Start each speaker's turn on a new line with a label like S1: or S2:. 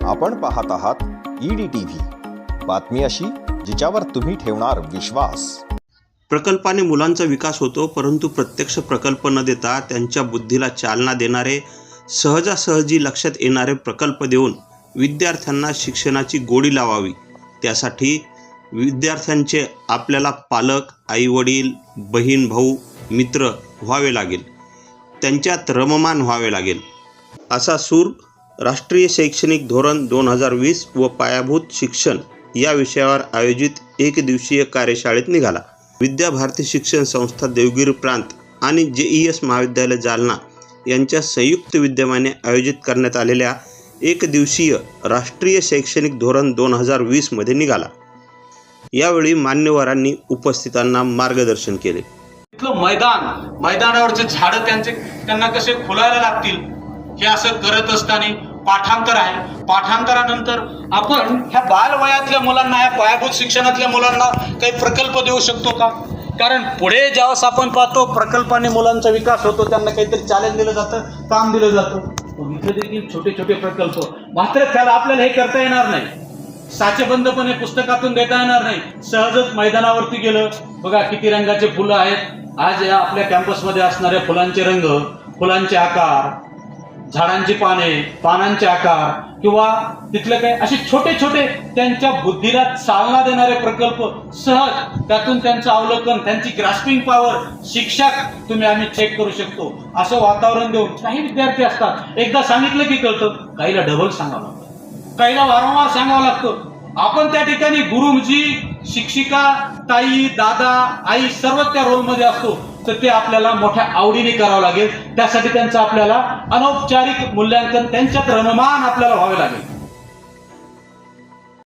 S1: आपण पाहत आहात ईडी टी व्ही बातमी अशी जिच्यावर तुम्ही ठेवणार विश्वास.
S2: प्रकल्पाने मुलांचा विकास होतो परंतु प्रत्यक्ष प्रकल्प न देता त्यांच्या बुद्धीला चालना देणारे सहजासहजी लक्षात येणारे प्रकल्प देऊन विद्यार्थ्यांना शिक्षणाची गोडी लावावी. त्यासाठी विद्यार्थ्यांचे आपल्याला पालक आईवडील बहीण भाऊ मित्र व्हावे लागेल. त्यांच्यात रममान व्हावे लागेल. असा सूर राष्ट्रीय शैक्षणिक धोरण दोन हजार वीस व पायाभूत शिक्षण या विषयावर आयोजित एक दिवसीय कार्यशाळेत निघाला. विद्याभारती शिक्षण संस्था देवगिरी प्रांत आणि जे ई एस महाविद्यालय जालना यांच्या संयुक्त विद्यमाने आयोजित करण्यात आलेल्या एक दिवसीय राष्ट्रीय शैक्षणिक धोरण दोन हजार वीसमध्ये निघाला. यावेळी मान्यवरांनी उपस्थितांना मार्गदर्शन केले.
S3: इथलं मैदान मैदानावरचे झाडं त्यांचे त्यांना कसे खुलायला लागतील हे असं करत असताना पाठांतर आहे. पाठांतरानंतर आपण ह्या बालवयातल्या मुलांना ह्या पायाभूत शिक्षणातल्या मुलांना काही प्रकल्प देऊ शकतो का? कारण पुढे ज्यावेळेस आपण पाहतो प्रकल्पाने मुलांचा विकास होतो त्यांना काहीतरी चॅलेंज दिलं जातं काम दिलं जातं. इथे देखील छोटे छोटे प्रकल्प. मात्र त्याला आपल्याला हे करता येणार नाही. साचेबंदपणे पुस्तकातून देता येणार नाही. सहजच मैदानावरती गेलं. बघा किती रंगाचे फुलं आहेत. आज या आपल्या कॅम्पसमध्ये असणाऱ्या फुलांचे रंग फुलांचे आकार झाडांची पाने पानांचे आकार किंवा तिथले काही असे छोटे छोटे त्यांच्या बुद्धीला चालना देणारे प्रकल्प सहज त्यातून त्यांचं अवलोकन त्यांची ग्रास्पिंग पॉवर शिक्षक तुम्ही आम्ही चेक करू शकतो. असं वातावरण देऊन काही विद्यार्थी असतात. एकदा सांगितलं की कळतं काहीला डबल सांगावं लागतं. काहीला वारंवार सांगावं लागतं. आपण त्या ठिकाणी गुरुजी शिक्षिका ताई दादा आई सर्व त्या रोलमध्ये असतो. तर ते आपल्याला मोठ्या आवडीने करावं लागेल. त्यासाठी त्यांचं आपल्याला अनौपचारिक मूल्यांकन त्यांच्यात रममान आपल्याला व्हावे लागेल.